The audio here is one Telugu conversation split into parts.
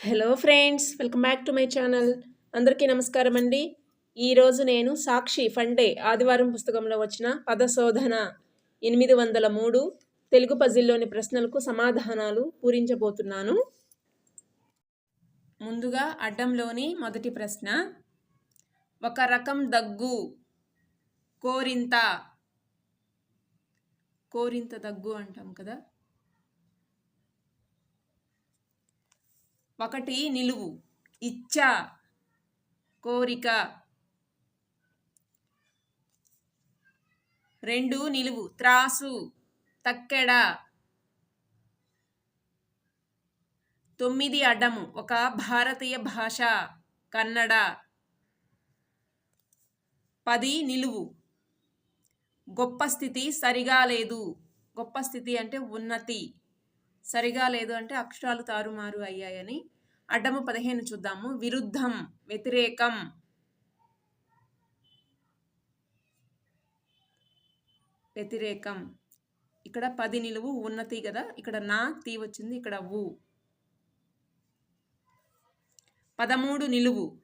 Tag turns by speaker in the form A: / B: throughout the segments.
A: Hello friends welcome back to my channel అందరికీ నమస్కారం అండి. ఈరోజు నేను సాక్షి ఫండే ఆదివారం పుస్తకంలో వచ్చిన పదశోధన ఎనిమిది వందల మూడు తెలుగు పజిల్లోని ప్రశ్నలకు సమాధానాలు పూరించబోతున్నాను. ముందుగా అడ్డంలోని మొదటి ప్రశ్న. ఒక రకం దగ్గు కోరింత. కోరింత దగ్గు అంటాం కదా? ఒకటి నిలువు. ఇచ్చ కోరిక. రెండు నిలువు. త్రాసు తక్కెడ. తొమ్మిది అడ్డము. ఒక భారతీయ భాష కన్నడ. పది నిలువు. గొప్ప స్థితి సరిగా లేదు. గొప్ప స్థితి అంటే ఉన్నతి. సరిగా లేదు అంటే అక్షరాలు తారుమారు అయ్యాయని అడ్డము పదిహేను చూద్దాము. విరుద్ధం వ్యతిరేకం. వ్యతిరేకం. ఇక్కడ పది నిలువు ఉన్నతి కదా? ఇక్కడ నా తీ వచ్చింది ఇక్కడ ఊ పదమూడు నిలువు.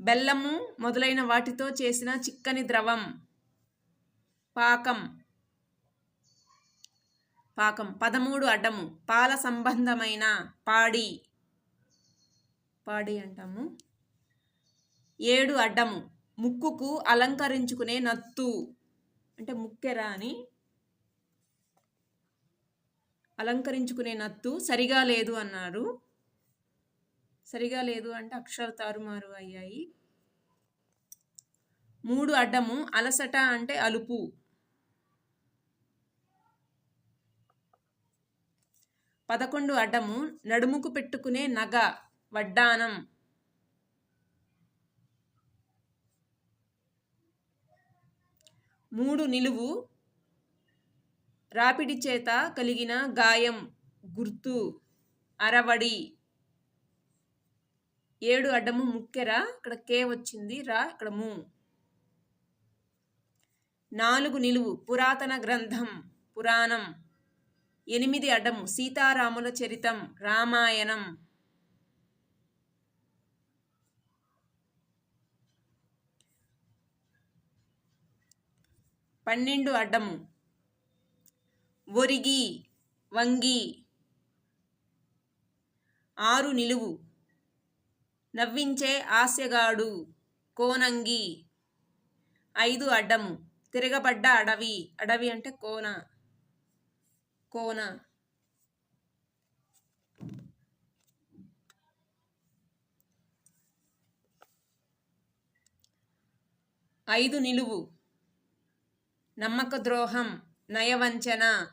A: బెల్లము మొదలైన వాటితో చేసిన చిక్కని ద్రవం. పాకం. పాకం. పదమూడు అడ్డము. పాల సంబంధమైన పాడి. పాడి అంటాము. ఏడు అడ్డము. ముక్కుకు అలంకరించుకునే నత్తు. అంటే ముక్కెరా అని. అలంకరించుకునే నత్తు. సరిగా లేదు అన్నారు. సరిగా లేదు అంటే అక్షరాలు తారుమారు అయ్యాయి. మూడు అడ్డము. అలసట అంటే అలుపు. పదకొండు అడ్డము నడుముకు పెట్టుకునే నగ వడ్డానం. మూడు నిలువు రాపిడి చేత కలిగిన గాయం గుర్తు అరవడి. ఏడు అడ్డము ముక్కెర ఇక్కడ కే వచ్చింది రా ఇక్కడ ము. నాలుగు నిలువు పురాతన గ్రంథం పురాణం. ఎనిమిది అడం సీతారాముల చరితం రామాయణం. పన్నెండు అడ్డము ఒరిగి వంగి ఆరు నిలువు నవ్వించే ఆస్యగాడు కోనంగి. ఐదు అడ్డము తిరగబడ్డ అడవి. అడవి అంటే కోన. కోన. ఐదు నిలువు. నమ్మక ద్రోహం నయవంచన.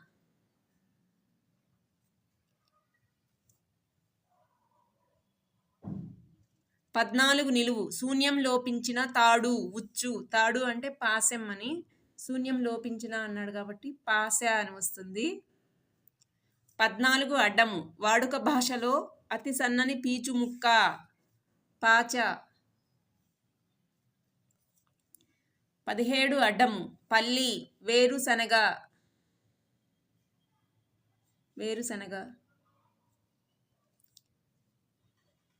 A: పద్నాలుగు నిలువు. శూన్యం లోపించిన తాడు ఉచ్చు. తాడు అంటే పాసెం అని. శూన్యం లోపించిన అన్నాడు కాబట్టి పాసె అని వస్తుంది. పద్నాలుగు అడ్డము. వాడుక భాషలో అతి సన్నని పీచు ముక్క. పాచ. పదిహేడు అడ్డము. పల్లి వేరుశనగ వేరుశనగ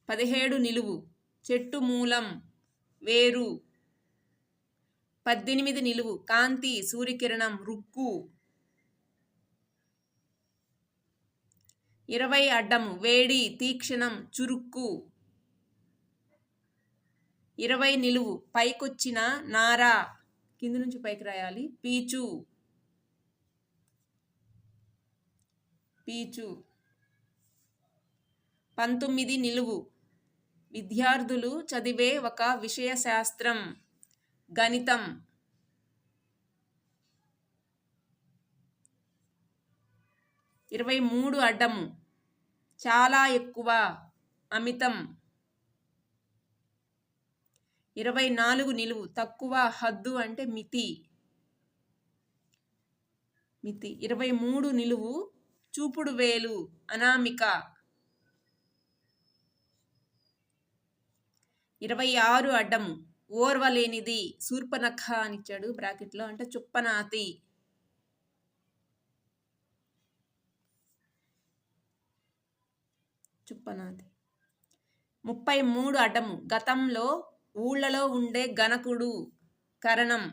A: పదిహేడు నిలువు. చెట్టు మూలం. వేరు. పద్దెనిమిది నిలువు. కాంతి సూర్యకిరణం రుక్కు. ఇరవై అడ్డం వేడి తీక్షణం చురుక్కు ఇరవై నిలువు పైకొచ్చిన నారా. కింది నుంచి పైకి రాయాలి. పీచు. పీచు. పంతొమ్మిది నిలువు. విద్యార్థులు చదివే ఒక విషయ శాస్త్రం గణితం. ఇరవై మూడు అడ్డము చాలా ఎక్కువ అమితం. ఇరవై నాలుగు నిలువు. తక్కువ హద్దు అంటే మితి. మితి. ఇరవై మూడు నిలువు చూపుడు వేలు. అనామిక. ఇరవై ఆరు అడ్డము. ఓర్వలేనిది. శూర్పనఖ అని ఇచ్చాడు బ్రాకెట్లో. అంటే చుప్పనాతి. చుప్పనాది. ముప్పై మూడు అడ్డము గతంలో ఊళ్ళలో ఉండే గణకుడు కరణం.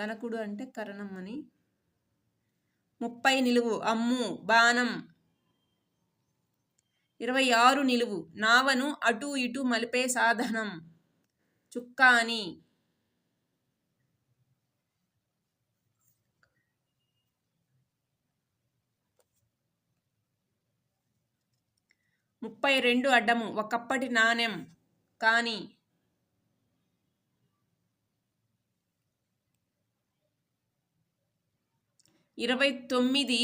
A: గణకుడు అంటే కరణం అని. ముప్పై నిలువు. అమ్ము బాణం. ఇరవై ఆరు నిలువు. నావను అటు ఇటు మలిపే సాధనం. చుక్కాని ముప్పై రెండు అడ్డము ఒకప్పటి నాణెం. కానీ ఇరవై తొమ్మిది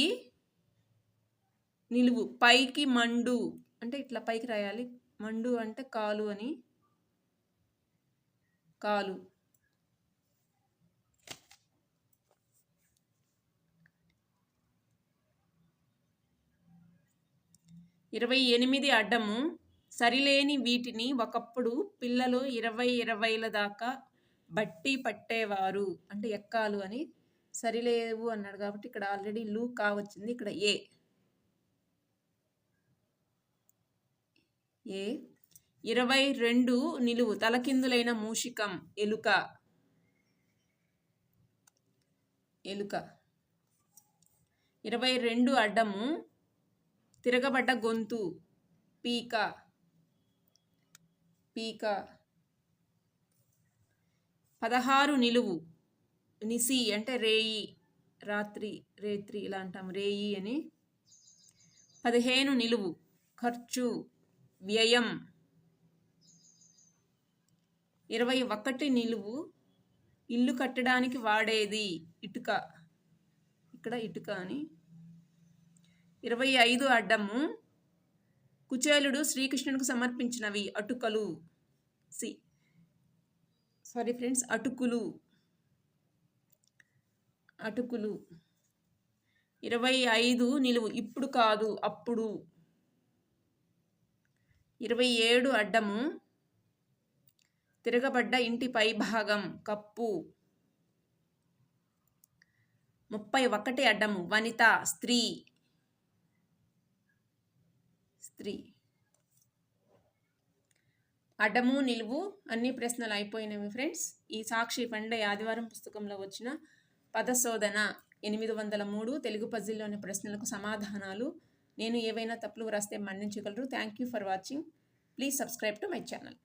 A: నిలువు పైకి మండు. అంటే ఇట్లా పైకి రాయాలి. మండు అంటే కాలు అని. కాలు. ఇరవై ఎనిమిది అడ్డము సరిలేని వీటిని ఒకప్పుడు పిల్లలు ఇరవై ఇరవైల దాకా బట్టి పట్టేవారు. అంటే ఎక్కాలు అని సరిలేవు అన్నాడు కాబట్టి ఇక్కడ ఆల్రెడీ లూ కావచ్చింది ఇక్కడ ఏ. ఏ. ఇరవై రెండు నిలువు తలకిందులైన మూషికం ఎలుక. ఎలుక. ఇరవై రెండు అడ్డము తిరగబడ్డ గొంతు. పీక. పీక. పదహారు నిలువు. నిసి అంటే రేయి. రాత్రి రేత్రి ఇలా అంటాం. రేయి అని. పదిహేను నిలువు. ఖర్చు. వ్యయం. ఇరవై ఒకటి నిలువు. ఇల్లు కట్టడానికి వాడేది. ఇటుక. ఇక్కడ ఇటుక అని. ఇరవై ఐదు అడ్డము. కుచేలుడు శ్రీకృష్ణునికి సమర్పించినవి అటుకలు. సి. సారీ ఫ్రెండ్స్ అటుకులు. అటుకులు. ఇరవై ఐదు నిలువు. ఇప్పుడు కాదు అప్పుడు. ఇరవై ఏడు అడ్డము. తిరగబడ్డ ఇంటి పై భాగం కప్పు. ముప్పై ఒకటి అడ్డము. వనిత స్త్రీ. త్రీ అడ్డము నిలువు అన్ని ప్రశ్నలు అయిపోయినవి ఫ్రెండ్స్. ఈ సాక్షి పండే ఆదివారం పుస్తకంలో వచ్చిన పదశోధన ఎనిమిది వందల మూడు తెలుగు పజిల్లోని ప్రశ్నలకు సమాధానాలు. నేను ఏవైనా తప్పులు వ్రాస్తే మన్నించగలరు. Thank you for watching please subscribe to my channel